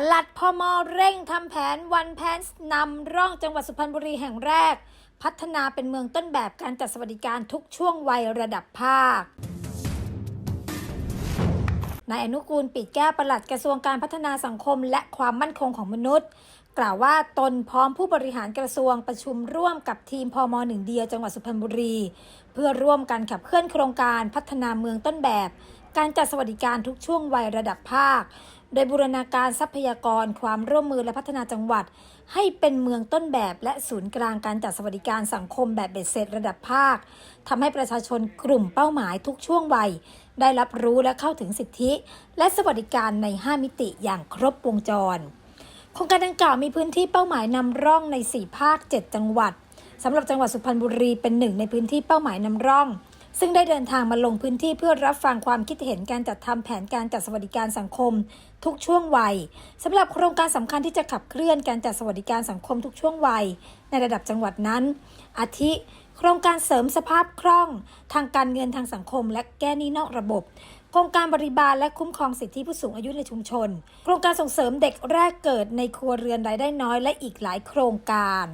ปลัดพมเร่งทำแผนวันแพนนำร่องจังหวัดสุพรรณบุรีแห่งแรก พัฒนาเป็นเมืองต้นแบบการจัดสวัสดิการทุกช่วงวัยระดับภาคนายอนุกูลปิดแก้วปลัดกระทรวงการพัฒนาสังคม และความมั่นคงของมนุษย์ กล่าวว่าตนพร้อมผู้บริหารกระทรวงประชุมร่วมกับทีมพมหนึ่งเดียวจังหวัดสุพรรณบุรี เพื่อร่วมกันขับเคลื่อนโครงการพัฒนาเมืองต้นแบบ การจัดสวัสดิการทุกช่วงวัยระดับภาค โดยบูรณาการทรัพยากรความร่วมมือและพัฒนาจังหวัด ให้เป็นเมืองต้นแบบและศูนย์กลางการจัดสวัสดิการสังคมแบบเบ็ดเสร็จระดับภาคทำให้ประชาชนกลุ่มเป้าหมายทุกช่วงวัย ได้รับรู้และเข้าถึงสิทธิ และสวัสดิการใน 5 มิติอย่างครบวงจร โครงการดังกล่าวมีพื้นที่เป้าหมายนำร่องใน 4 ภาค 7 จังหวัดสำหรับจังหวัดสุพรรณบุรีเป็นหนึ่งในพื้นที่เป้าหมายนำร่อง ซึ่งได้เดินทางมาลงพื้นที่เพื่อรับฟังความคิดเห็นการจัดทำแผนการจัดสวัสดิการสังคม ทุกช่วงวัยสำหรับโครงการสำคัญที่จะขับเคลื่อนการจัดสวัสดิการสังคมทุกช่วงวัย ในระดับจังหวัดนั้น อาทิ โครงการเสริมสภาพคล่อง ทางการเงินทางสังคม และแก้หนี้นอกระบบโครงการบริบาลและคุ้มครองสิทธิผู้สูงอายุในชุมชน โครงการส่งเสริมเด็กแรกเกิดในครัวเรือนรายได้น้อยและอีกหลายโครงการ